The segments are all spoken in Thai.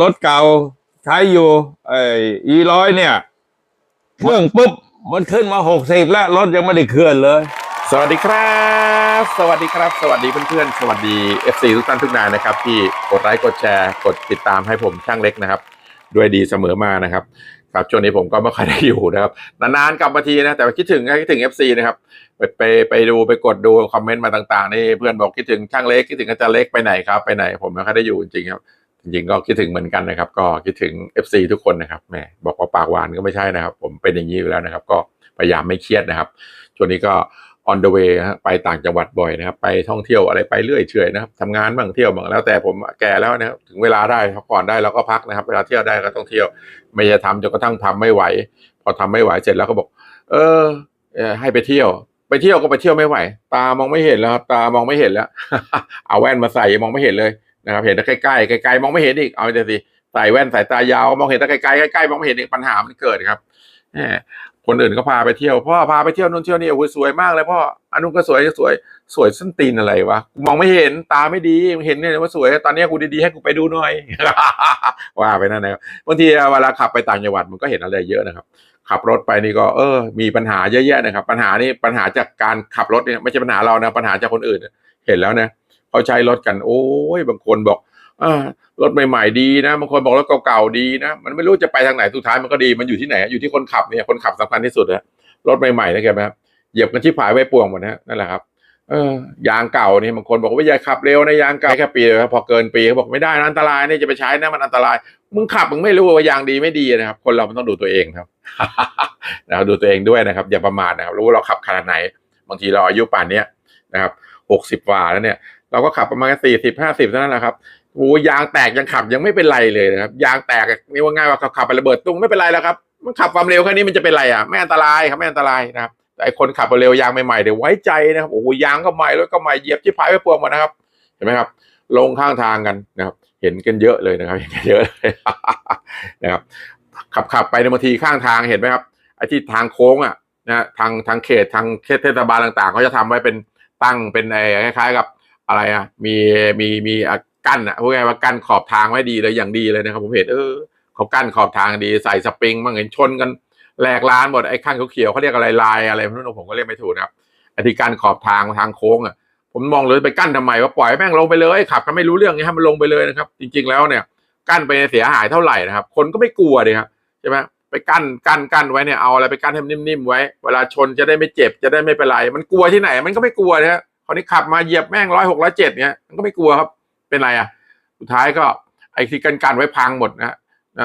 รถเก่าใช้อยู่ไอ้อีร้อยเนี่ยเครื่องปุ๊บมันขึ้นมาหกสิบแล้วรถยังไม่ได้เคลื่อนเลย สวัสดีครับ สวัสดีครับ สวัสดีเพื่อนๆ สวัสดี FC ทุกท่านทุกนายนะครับ ที่กดไลค์กดแชร์กดติดตามให้ผมช่างเล็กนะครับ ด้วยดีเสมอมานะครับครับช่วงนี้ผมก็ไม่ค่อยได้อยู่นะครับนานๆกลับมาทีนะ แต่คิดถึงคิดถึง FC นะครับไปไปไปดูไปกดดูคอมเมนต์มาต่างๆนี่เพื่อนบอกคิดถึงช่างเล็กคิดถึงอาจารย์เล็กไปไหนครับไปไหนผมไม่ค่อยได้อยู่จริงครับ จริงๆก็คิดถึงเหมือนกันนะครับ ก็คิดถึง FC ทุกคนนะครับแหมบอกว่าปากหวานก็ไม่ใช่นะครับ ผมเป็นอย่างนี้อยู่แล้วนะครับ ก็พยายามไม่เครียดนะครับช่วงนี้ก็ on the way ฮะไปต่างจังหวัดบ่อยนะครับ ไปท่องเที่ยวอะไรไปเรื่อยเฉยนะครับทำงานบ้างเที่ยวบ้างแล้วแต่ผมแก่แล้วนะครับถึงเวลาได้พักผ่อนได้แล้วก็พักนะครับ เวลาเที่ยวได้ก็ต้องเที่ยว ไม่จะทำจนกระทั่งทำไม่ไหว พอทำไม่ไหวเสร็จแล้วก็บอก เออเอ่อให้ไปเที่ยว ไปเที่ยวก็ไปเที่ยวไม่ไหว ตามองไม่เห็นแล้วครับตามองไม่เห็นแล้ว เอาแว่นมาใส่มองไม่เห็นเลย นะครับเห็นแต่ใกล้ๆไกลๆมองไม่เห็นอีกเอาเดี๋ยวสิใส่แว่นสายตายาวมองเห็นแต่ไกลๆใกล้ๆมองไม่เห็นอีกปัญหามันเกิดครับคนอื่นก็พาไปเที่ยวพ่อพาไปเที่ยวนู่นเที่ยวนี่โอ้ยสวยมากเลยพ่ออันนู้นก็สวยสวยสวยส้นตีนอะไรวะมองไม่เห็นตาไม่ดีเห็นเนี่ยว่าสวย ตอนนี้กูดีๆให้กูไปดูหน่อยว่าไปนั่นนะครับบางทีเวลาขับไปต่างจังหวัดมันก็เห็นอะไรเยอะนะครับ ขับรถไปนี่ก็ เออ มีปัญหาเยอะแยะนะครับ ปัญหานี่ปัญหาจากการขับรถเนี่ยไม่ใช่ปัญหาเรานะปัญหาจากคนอื่น เห็นแล้วนะ เขาใช้รถกัน โอ้ยบางคนบอกอรถใหม่ๆดีนะบางคนบอกรถเก่าๆดีนะมันไม่รู้จะไปทางไหนสุดท้ายมันก็ดีมันอยู่ที่ไหน อยู่ที่คนขับเนี่ยคนขับสำคัญที่สุดนะรถใหม่ๆนะครับเหยียบกันที่ผายไว้ป่วงหมดนะนั่นแหละครับเออยางเก่านี่บางคนบอกว่าอย่าขับเร็วนะยางเก่าแค่ปีครับพอเกินปีเขาบอกไม่ได้นะอันตรายนี่จะไปใช้นะมันอันตราย มึงขับมึงไม่รู้ว่ายางดีไม่ดีนะครับ คนเรามันต้องดูตัวเองครับนะครับดูตัวเองด้วยนะครับ อย่าประมาทนะครับ รู้ว่าเราขับขนาดไหน บางทีเราอายุป่านนี้นะครับหกสิบกว่าแล้วเนี่ย เราก็ขับประมาณสี่สิบห้าสิบเท่านั้นแหละครับโอ้ยางแตกยังขับยังไม่เป็นไรเลยนะครับ ยางแตกนี่ว่าง่ายว่าขับไประเบิดตุ้งไม่เป็นไรแล้วครับมันขับความเร็วแค่นี้มันจะเป็นไรอะไม่อันตรายครับไม่อันตรายนะครับแต่ไอคนขับเร็วยางใหม่ๆเดี๋ยวไว้ใจนะครับโอ้โหยางก็ใหม่รถก็ใหม่เหยียบที่พายไปปวงหมดนะครับ เห็นไหมครับ ลงข้างทางกันนะครับ เห็นกันเยอะเลยนะครับเห็นกันเยอะเลยนะครับขับขับไปในบางทีข้างทางเห็นไหมครับไอ้ที่ทางโค้งอะนะทางทางเขตทางเขตเทศบาลต่างๆเขาจะทำไว้เป็นตั้งเป็นไอ้คล้ายๆกับ อะไรอะมีมีมีกั้นอะพูดง่ายว่ากั้นขอบทางไว้ดีเลยอย่างดีเลยนะครับผมเห็นเออเขากั้นขอบทางดีใส่สปริงบ้างเห็นชนกันแหลกลานหมดไอ้ข้างเขียวเขาเรียกอะไรลายอะไรไม่รู้ผมก็เรียกไม่ถูกนะครับไอ้ที่กั้นขอบทางทางโค้งอะผมมองเลยไปกั้นทำไมว่าปล่อยแม่งลงไปเลยขับกันไม่รู้เรื่องนี้ให้มันลงไปเลยนะครับ จริง ๆแล้วเนี่ย กั้นไปเสียหายเท่าไหร่นะครับ คนก็ไม่กลัวเลยครับใช่ไหมไปกั้นกั้นกั้นไว้เนี่ยเอาอะไรไปกั้นให้มันนิ่มๆไว้ เวลาชนจะได้ไม่เจ็บจะได้ไม่เป็นไร มันกลัวที่ไหน มันก็ไม่กลัวนะฮะ คราวนี้ขับมาเหยียบแม่งร้อยหกร้อยเจ็ดเนี่ยมันก็ไม่กลัวครับ เป็นไรอะ สุดท้ายก็ไอ้ที่กันกันไว้พังหมดนะ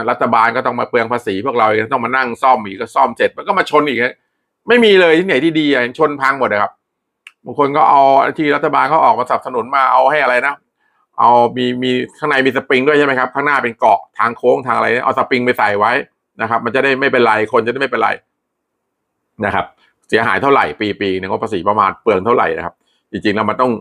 รัฐบาลก็ต้องมาเปลืองภาษีพวกเราต้องมานั่งซ่อมอีกก็ซ่อมเสร็จมันก็มาชนอีกไม่มีเลยที่ไหนที่ดีอะชนพังหมดนะครับบางคนก็เอาที่รัฐบาลเขาออกมาสนับสนุนมาเอาให้อะไรนะเอามีมีข้างในมีสปริงด้วยใช่ไหมครับข้างหน้าเป็นเกาะทางโค้งทางอะไรเนี่ยเอาสปริงไปใส่ไว้นะครับ มันจะได้ไม่เป็นไรคนจะได้ไม่เป็นไรนะครับ เสียหายเท่าไหร่ปีปีหนึงก็ภาษีประมาณเปลืองเท่าไหร่นะครับ จริงๆแล้วมันต้อง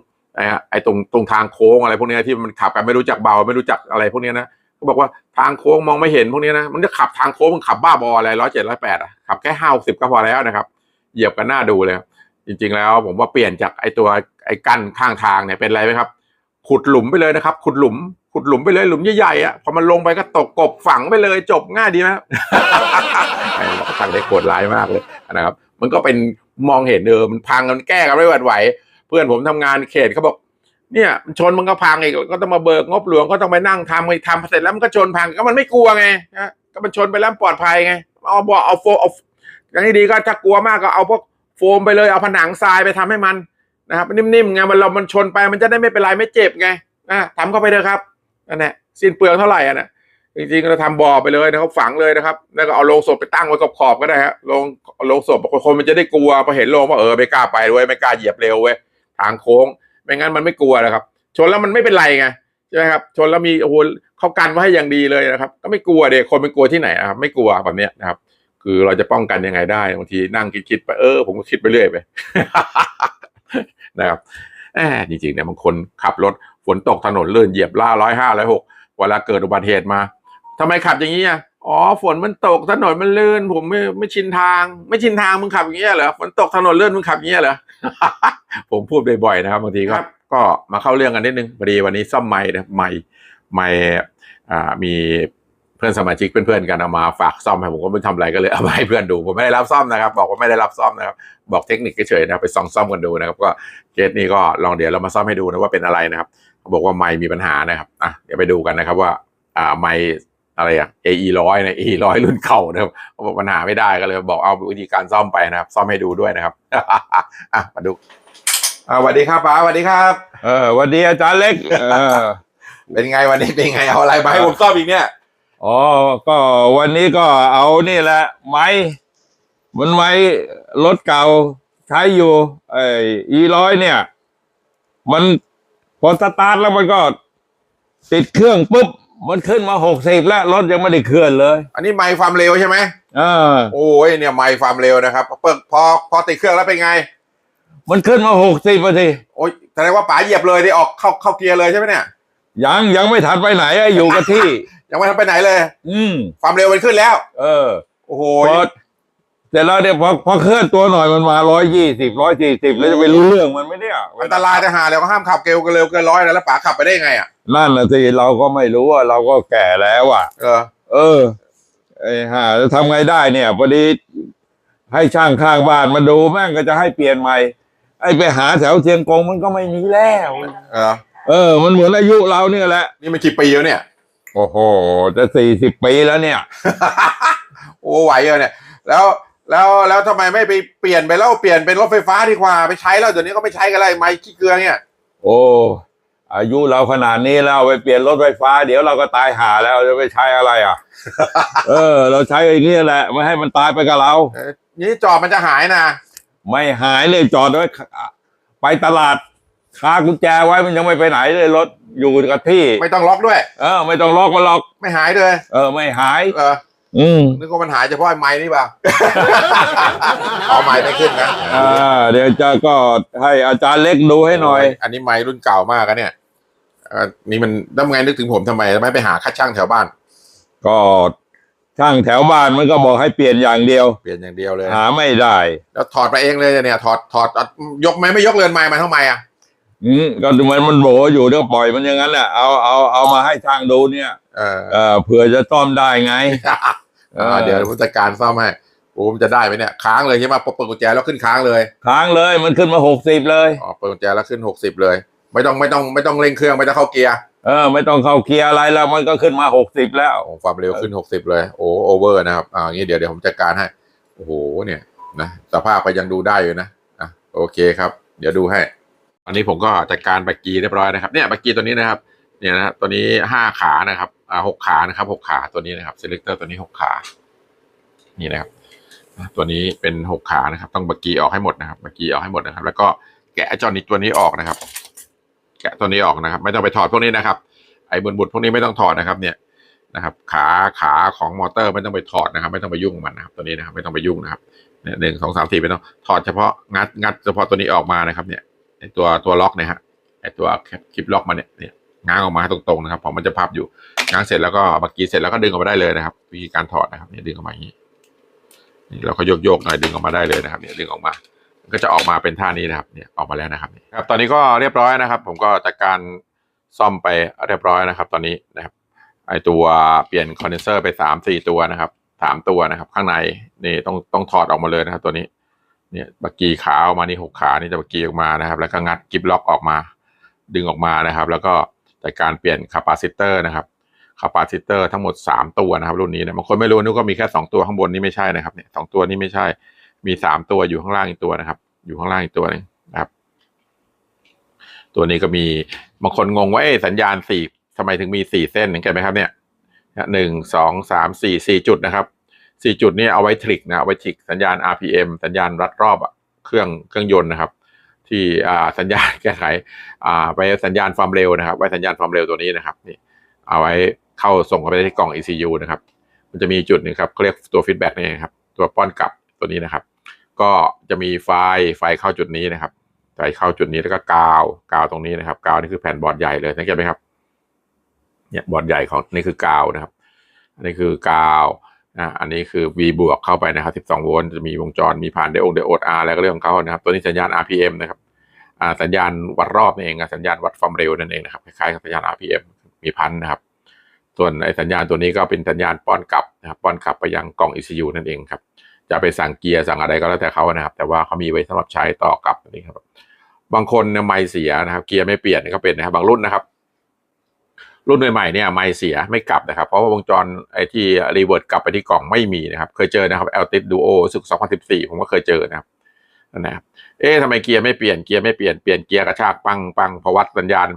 ไอ้ตรงตรงทางโค้งอะไรพวกเนี้ยที่มันขับกันไม่รู้จักเบาไม่รู้จักอะไรพวกเนี้ยนะเขาบอกว่าทางโค้งมองไม่เห็นพวกเนี้ยนะมันจะขับทางโค้งมันขับบ้าบออะไรร้อยเจ็ดร้อยแปดอะขับแค่ห้าสิบก็พอแล้วนะครับเหยียบกันหน้าดูเลยครับจริง ๆ แล้วผมว่าเปลี่ยนจากไอ้ตัวไอ้กั้นข้างทางเนี่ยเป็นอะไรไหมครับ ขุดหลุมไปเลยนะครับ ขุดหลุม ขุดหลุมไปเลยหลุมใหญ่ๆอะพอมันลงไปก็ตกกบฝังไปเลยจบง่ายดีไหมไอ้เราตั้งได้โกรธร้ายมากเลยนะครับ มันก็เป็นมองเห็นเออมันพังมันแก้กันไม่หวั่นไหว เพื่อนผมทำงานเขตเขาบอกเนี่ยมันชนมันก็พังอีกก็ต้องมาเบิกงบหลวงก็ต้องไปนั่งทำไปทำเสร็จแล้วมันก็ชนพังก็มันไม่กลัวไงนะก็มันชนไปแล้วปลอดภัยไงเอาบอกเอาโฟเอาอย่างที่ดีก็ถ้ากลัวมากก็เอาพวกโฟมไปเลยเอาผนังทรายไปทำให้มันนะครับนิ่มๆไงมันเรามันชนไปมันจะได้ไม่เป็นไรไม่เจ็บไงนะทำเข้าไปเถอะครับนั่นแหละสิ้นเปลืองเท่าไหร่อะนะจริงๆเราทำบ่อไปเลยนะครับฝังเลยนะครับ แล้วก็เอาโลงศพไปตั้งไว้ขอบๆก็ได้ฮะโลงโลงศพคนมันจะได้กลัวพอเห็นโลงว่าเออไม่กล้าไปเว้ยไม่กล้าเหยียบเร็วเว้ย ทางโค้ง ไม่งั้นมันไม่กลัวนะครับ ชนแล้วมันไม่เป็นไรไงใช่ไหมครับ ชนแล้วมีโอ้โหเขากันไว้ให้อย่างดีเลยนะครับ ก็ไม่กลัวเด็กคนไม่กลัวที่ไหนนะครับ ไม่กลัวแบบเนี้ยนะครับ คือเราจะป้องกันยังไงได้บางทีนั่งคิดๆไปเออผมก็คิดไปเรื่อยไปนะครับแอบจริงๆเนี่ยบางคนขับรถฝนตกถนนเลื่อนเหยียบล่าร้อยห้าร้อยหกเวลาเกิดอุบัติเหตุมา ทำไมขับอย่างนี้อะอ๋อฝนมันตกถนนมันลื่น ผมไม่ไม่ชินทาง ไม่ชินทางมึงขับอย่างเงี้ยเหรอฝนตกถนนลื่นมึงขับอย่างเงี้ยเหรอผมพูดบ่อยๆนะครับบางทีก็ก็มาเข้าเรื่องกันนิดนึงพอดีวันนี้ซ่อมไม้นะไม้ไม้อ่ามีเพื่อนสมาชิกเพื่อนๆกันเอามาฝากซ่อมให้ผมก็ไม่ทำอะไรก็เลยเอามาให้เพื่อนดู ผมไม่ได้รับซ่อมนะครับ บอกว่าไม่ได้รับซ่อมนะครับ บอกเทคนิคเฉยๆนะครับไปส่องซ่อมกันดูนะครับ ก็เคสนี้ก็ลองเดี๋ยวเรามาซ่อมให้ดูนะว่าเป็นอะไรนะครับเขาบอกว่าไมค์มีปัญหานะครับอะเดี๋ยวไปดูกันนะครับว่าอ่าไมค์ อะไรอะ AE ร้อยนะ AE ร้อยรุ่นเก่านะครับเขาบอกปัญหาไม่ได้ก็เลยบอกเอาวิธีการซ่อมไปนะครับ ซ่อมให้ดูด้วยนะครับอะมาดูอ่าสวัสดีครับป้าสวัสดีครับ เออวันดีอาจารย์เล็ก เออ เป็นไงวันนี้เป็นไงเอาอะไรมาให้ผมซ่อมอีกเนี่ยอ๋อ ก็วันนี้ก็เอานี่แหละ ไม้มันไม้รถเก่าใช้อยู่ ไอ้อีร้อยเนี่ย มันพอสตาร์ทแล้วมันก็ ติดเครื่องปุ๊บ มันขึ้นมาหกสิบแล้วรถยังไม่ได้เคลื่อนเลย อันนี้ไมค์ความเร็วใช่ไหมเออ โอ้ยเนี่ยไมค์ความเร็วนะครับพอเปิดพอพอติดเครื่องแล้วเป็นไง มันขึ้นมาหกสิบพอดีโอ้ยแสดงว่าป๋าเหยียบเลยได้ออกเข้าเข้าเกียร์เลยใช่ไหมเนี่ย ยังยังไม่ทันไปไหนอะอยู่กับที่ ยังไม่ทันไปไหนเลย อืมความเร็วมันขึ้นแล้ว เออ โอ้โหพอ แต่แล้วเนี่ยพอพอเคลื่อนตัวหน่อยมันมาร้อยยี่สิบร้อยสี่สิบแล้วจะไปรู้เรื่องมันไหมเนี่ยอันตรายจะหาแล้วก็ห้ามขับเร็วเกินเร็วเกินร้อยนะแล้วป๋าขับไปได้ไงอะนั่นน่ะสิเราก็ไม่รู้ว่าเราก็แก่แล้วอะ เออ เออไอ้ห่าจะทำไงได้เนี่ยพอดีให้ช่างข้างบ้านมาดูแม่งก็จะให้เปลี่ยนใหม่ ไอ้ไปหาแถวเชียงกงมันก็ไม่มีแล้วเออเออ มันเหมือนอายุเราเนี่ยแหละ นี่มันกี่ปีแล้วเนี่ย โอ้โห จะสี่สิบปีแล้วเนี่ย โอ้ไหวเลยเนี่ย แล้ว แล้วแล้วทำไมไม่ไปเปลี่ยนไปแล้วเปลี่ยนเป็นรถไฟฟ้าดีกว่าไปใช้แล้วเดี๋ยวนี้ก็ไม่ใช้กันเลยไม้ขี้เกลือเนี่ย โอ้อายุเราขนาดนี้แล้วไปเปลี่ยนรถไฟฟ้า เดี๋ยวเราก็ตายหาแล้วจะไปใช้อะไรอะ เออ เราใช้อย่างนี้แหละ ไม่ให้มันตายไปกับเราเออนี่จอดมันจะหายนะไม่หายเลยจอดไว้ไปตลาดคากุญแจไว้มันยังไม่ไปไหนเลยรถอยู่กับที่ ไม่ต้องล็อกด้วย เออ ไม่ต้องล็อกมันล็อก ไม่หายเลย เออ ไม่หาย เออ อืมนึกว่ามันหายเฉพาะไอ้ไม้นี่เปล่าเอาไม้ไม่ขึ้นนะอ่าเดี๋ยวจะก็ให้อาจารย์เล็กดูให้หน่อย อันนี้ไม้รุ่นเก่ามากอะเนี่ยอ่านี่มันทำไงนึกถึงผมทำไมไม่ไปหาค่าช่างแถวบ้าน ก็ช่างแถวบ้านมันก็บอกให้เปลี่ยนอย่างเดียว เปลี่ยนอย่างเดียวเลย หาไม่ได้ แล้วถอดไปเองเลยเนี่ย ถอดถอดเอายกไหมไม่ยกเรือนไม้มาทำไมอะอืมก็มันมันโบอยู่เดี๋ยวปล่อยมันอย่างนั้นแหละเอาเอาเอามาให้ช่างดูเนี่ย เออเออเผื่อจะซ่อมได้ไง เอออ่าเดี๋ยวผู้จัดการซ่อมให้โอ้มันจะได้ไหมเนี่ยค้างเลยใช่ไหมพอเปิดกุญแจแล้วขึ้นค้างเลย ค้างเลยมันขึ้นมาหกสิบเลยอ๋อเปิดกุญแจแล้วขึ้นหกสิบเลย ไม่ต้องไม่ต้องไม่ต้องเร่งเครื่องไม่ต้องเข้าเกียร์เออไม่ต้องเข้าเกียร์อะไรแล้วมันก็ขึ้นมาหกสิบแล้วโอ้ความเร็วขึ้นหกสิบเลยโอ้โอเวอร์นะครับอ่างี้เดี๋ยวเดี๋ยวผมจัดการให้โอ้โหเนี่ยนะสภาพก็ยังดูได้อยู่นะอะโอเคครับ เดี๋ยวดูให้ อันนี้ผมก็จัดการบักกีเรียบร้อยนะครับเนี่ยบักกีตัวนี้นะครับ เนี่ยนะตัวนี้ห้าขานะครับอ่าหกขานะครับหกขาตัวนี้นะครับเซเล c เตอร์ตัวนี้หกขา นี่นะครับ ตัวนี้เป็นหกขานะครับ ต้องบักกีออกให้หมดนะครับบักกีออกให้หมดนะครับ แล้วก็แกะไอ้จอนี้ตัวนี้ออกนะครับ แกะตัวนี้ออกนะครับ ไม่ต้องไปถอดพวกนี้นะครับ ไอ้บุญบุตรพวกนี้ไม่ต้องถอดนะครับ เนี่ยนะครับ ขาขาของมอเตอร์ไม่ต้องไปถอดนะครับ ไม่ต้องไปยุ่งมันนะครับ ตัวนี้นะครับ ไม่ต้องไปยุ่งนะครับเนี่ยหนึ่งสองสามสี่ไม่ต้องถอดเฉพาะงัดงัดเฉพาะตัวนี้ออกมานะครับ เนี่ยไอตัวตัวล็อกเนี่ยฮะไอ้ตัวคลิปล็อกมาเนี่ยเนี่ย ง้างออกมาให้ตรงๆนะครับผมมันจะพับอยู่ง้างเสร็จแล้วก็บักกีเสร็จแล้วก็ดึงออกมาได้เลยนะครับ วิธีการถอดนะครับเนี่ยดึงออกมาอย่างนี้นี่เราก็โยกโยกๆหน่อยดึงออกมาได้เลยนะครับเนี่ยดึงออกมา ก็จะออกมาเป็นท่านี้นะครับเนี่ยออกมาแล้วนะครับครับตอนนี้ก็เรียบร้อยนะครับ ผมก็จัดการซ่อมไปเรียบร้อยนะครับ ตอนนี้นะครับไอตัวเปลี่ยนคอนเดนเซอร์ไปสามสี่ตัวนะครับสามตัวนะครับ ข้างในนี่ต้องต้องถอดออกมาเลยนะครับ ตัวนี้เนี่ยบักกีขาออกมานี่หกขานี่จะบักกีออกมานะครับ แล้วก็งัดกิฟล็อกออกมา ดึงออกมานะครับ แล้วก็ จัดการเปลี่ยนคาปาซิเตอร์นะครับคาปาซิเตอร์ทั้งหมดสามตัวนะครับ รุ่นนี้นะบางคนไม่รู้นึกว่ามีแค่สองตัวข้างบนนี่ไม่ใช่นะครับเนี่ยสองตัวนี่ไม่ใช่มีสามตัวอยู่ข้างล่างอีกตัวนะครับ อยู่ข้างล่างอีกตัวหนึงนะครับ ตัวนี้ก็มีบางคนงงว่าเอสัญญาณสี่ทำไมถึงมีสี่เส้นเห็นไหมครับเนี่ยหนึ่งสองสามสี่สี่จุดนะครับสี่จุดนี่เอาไว้ทริกนะเอาไว้ทริกสัญญาณ RPM สัญญาณรัดรอบอะเครื่องเครื่องยนต์นะครับ ที่สัญญาณแก้ไขไปสัญญาณความเร็วนะครับ ไว้สัญญาณความเร็วตัวนี้นะครับนี่เอาไว้เข้าส่งเข้าไปที่กล่อง ECU นะครับ มันจะมีจุดหนึ่งครับเขาเรียกตัวฟีดแบ็กนี่ครับ ตัวป้อนกลับตัวนี้นะครับ ก็จะมีไฟไฟเข้าจุดนี้นะครับไฟเข้าจุดนี้แล้วก็กาวกาวตรงนี้นะครับ กาวนี่คือแผ่นบอร์ดใหญ่เลยสังเกตไหมครับเนี่ยบอร์ดใหญ่ของนี่คือกาวนะครับอันนี้คือกาว อ่าอันนี้คือ V บวกเข้าไปนะครับ 12 โวลต์จะมีวงจรมีผ่านไดโอดไดโอด R อะไรก็เรื่องของเขานะครับ ตัวนี้สัญญาณ RPM นะครับอ่าสัญญาณวัดรอบนี่นเองอะสัญญาณวัดความเร็วนั่นเองนะครับคล้ายๆกับสัญญาณ RPM มีพันนะครับ ส่วนไอ้สัญญาณตัวนี้ก็เป็นสัญญาณป้อนกลับนะครับป้อนกลับไปยังกล่อง ECU นั่นเองครับจะไปสั่งเกียร์สั่งอะไรก็แล้วแต่เขานะครับ แต่ว่าเขามีไว้สำหรับใช้ต่อกลับนี่ครับบางคนเนี่ยไม่เสียนะครับ เกียร์ไม่เปลี่ยนก็เป็นนะครับบางรุ่นนะครับ รุ่นใหม่ๆเนี่ยไม่เสียไม่กลับนะครับ เพราะว่าวงจรไอที่รีเวิร์ดกลับไปที่กล่องไม่มีนะครับ เคยเจอนะครับ a l t i s Duo สึก 2014 ผมก็เคยเจอนะครับนั่นนะครับเอ๊ะทำไมเกียร์ไม่เปลี่ยนเกียร์ไม่เปลี่ยนเปลี่ยนเกียร์กระชากปังปังเพราะวัดสัญญาณ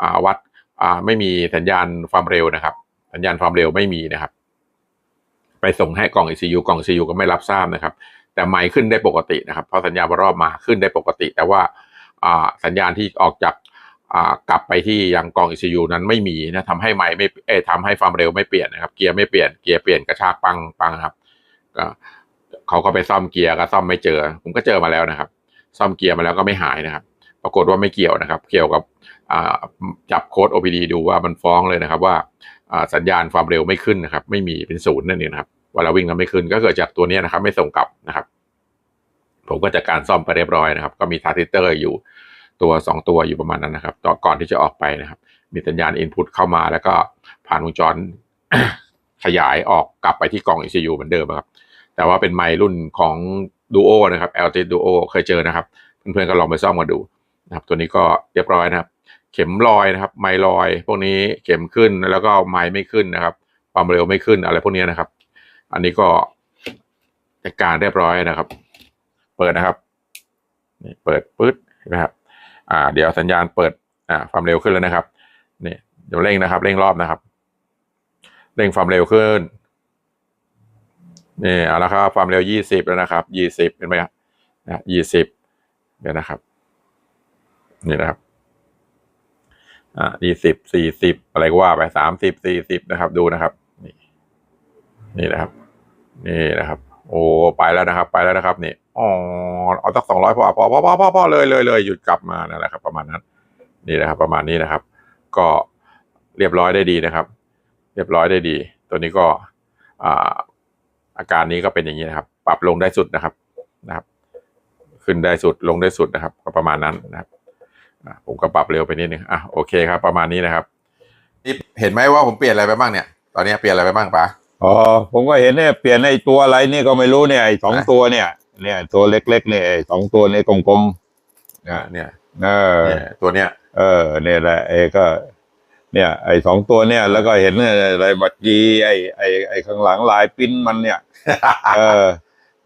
อ่าวัดอ่าไม่มีสัญญาณความเร็วนะครับ สัญญาณความเร็วไม่มีนะครับ ไปส่งให้กล่อง ECU กล่อง ECU ก็ไม่รับทราบนะครับ แต่ไมค์ขึ้นได้ปกตินะครับเพราะสัญญาณรอบมาขึ้นได้ปกติ แต่ว่าอ่าสัญญาณที่ออกจาก กลับไปที่ยังกล่อง ECU นั้นไม่มีนะทำให้ไมค์ไม่เอยทำให้ความเร็วไม่เปลี่ยนนะครับ เกียร์ไม่เปลี่ยนเกียร์เปลี่ยนกระชากปังปังครับก็เขาก็ไปซ่อมเกียร์ก็ซ่อมไม่เจอ ผมก็เจอมาแล้วนะครับ ซ่อมเกียร์มาแล้วก็ไม่หายนะครับ ปรากฏว่าไม่เกี่ยวนะครับ เกี่ยวกับจับโค้ด OPD ดูว่ามันฟ้องเลยนะครับ ว่าสัญญาณความเร็วไม่ขึ้นนะครับ ไม่มีเป็นศูนย์นั่นเองนะครับเวลาวิ่งแล้วไม่ขึ้นก็เกิดจากตัวนี้นะครับ ไม่ส่งกลับนะครับ ผมก็จัดการซ่อมไปเรียบร้อยนะครับ ก็มีทาร์ติเตอร์อยู่ ตัวสองตัวอยู่ประมาณนั้นนะครับต่อก่อนที่จะออกไปนะครับ มีสัญญาณ Input เข้ามาแล้วก็ผ่านวงจรขยายออกกลับไปที่กล่อง ECU เหมือนเดิมครับ แต่ว่าเป็นไมค์รุ่นของ Duo นะครับ LT Duo เคยเจอนะครับ เพื่อนๆก็ลองไปซ่อมมาดูนะครับ ตัวนี้ก็เรียบร้อยนะครับ เข็มลอยนะครับ ไมล์ลอย พวกนี้เข็มขึ้นแล้วก็ไมล์ไม่ขึ้นนะครับ ความเร็วไม่ขึ้นอะไรพวกนี้นะครับ อันนี้ก็จัดการเรียบร้อยนะครับ เปิดนะครับเปิดปึ๊ดเห็นไหมครับ อ่าเดี๋ยวสัญญาณเปิดอ่าความเร็วขึ้นแล้วนะครับนี่เดี๋ยวเร่งนะครับ เร่งรอบนะครับ เร่งความเร็วขึ้นนี่เอาละครับความเร็วยี่สิบแล้วนะครับยี่สิบเห็นไหมครับนะยี่สิบเดี๋ยวนะครับ นี่นะครับอ่ายี่สิบสี่สิบอะไรก็ว่าไปสามสิบสี่สิบนะครับ ดูนะครับ นี่นี่นะครับ นี่นะครับ โอ้ไปแล้วนะครับ ไปแล้วนะครับนี่ อ๋อเอาสักสองร้อยพอพอพอพอพอพอเลยเลยเลยหยุดกลับมานั่นแหละครับ ประมาณนั้น นี่นะครับ ประมาณนี้นะครับ ก็เรียบร้อยได้ดีนะครับ เรียบร้อยได้ดี ตัวนี้ก็อ่าอาการนี้ก็เป็นอย่างนี้นะครับ ปรับลงได้สุดนะครับนะครับ ขึ้นได้สุดลงได้สุดนะครับ ก็ประมาณนั้นนะครับอะผมก็ปรับเร็วไปนิดนึงอะโอเคครับ ประมาณนี้นะครับนี่เห็นไหมว่าผมเปลี่ยนอะไรไปบ้างเนี่ย ตอนนี้เปลี่ยนอะไรไปบ้างปะอ๋อผมก็เห็นเนี่ยเปลี่ยนไอ้ตัวอะไรนี่ก็ไม่รู้เนี่ยไอ้สองอะตัวเนี่ย เนี่ยตัวเล็กๆเนี่ยไอ้สองตัวเนี่ยกลมๆอะนะเนี่ยเออ เนี่ยตัวเนี้ย เออเนี่ยแหละไอ้ก็ เนี่ย ไอ้สองตัวเนี่ย แล้วก็เห็นอะไรบัตรจีไอ้ไอ้ไอ้ข้างหลังลายปิ้นมันเนี่ย เออ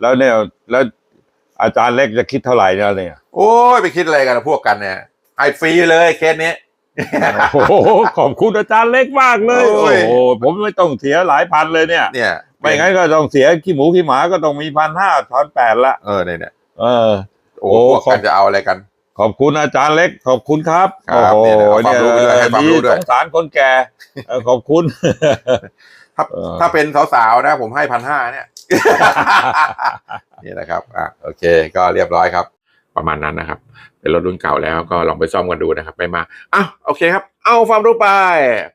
แล้วเนี่ยแล้วอาจารย์เล็กจะคิดเท่าไหร่เนี่ยเนี่ยโอ้ยไปคิดอะไรกันนะพวกกันเนี่ยให้ฟรีเลยเคสนี้ โอ้โหขอบคุณอาจารย์เล็กมากเลย โอ้โอ้ย โหผมไม่ต้องเสียหลายพันเลยเนี่ย เนี่ย ไม่งั้นก็ต้องเสียขี้หมูขี้หมาก็ต้องมีพันห้าพันแปดละเออเนี่ยเนี่ยเออ โอ้โอ้พวกขอบกันจะเอาอะไรกัน ขอบคุณอาจารย์เล็ก ขอบคุณครับครับโอ้โหเนี่ยนะเอาความรู้ไปด้วยให้ความรู้ด้วยสงสารคนแก่เออขอบคุณถ้าเออถ้าเป็นสาวๆนะ ผมให้พันห้าเนี่ยนี่นะครับอะโอเค ก็เรียบร้อยครับ ประมาณนั้นนะครับ เป็นรถรุ่นเก่าแล้วก็ลองไปซ่อมกันดูนะครับ ไม่มาอ้าวโอเคครับ เอาความรู้ไป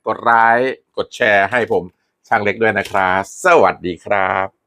กดไลค์กดแชร์ให้ผม ช่างเล็กด้วยนะครับ สวัสดีครับ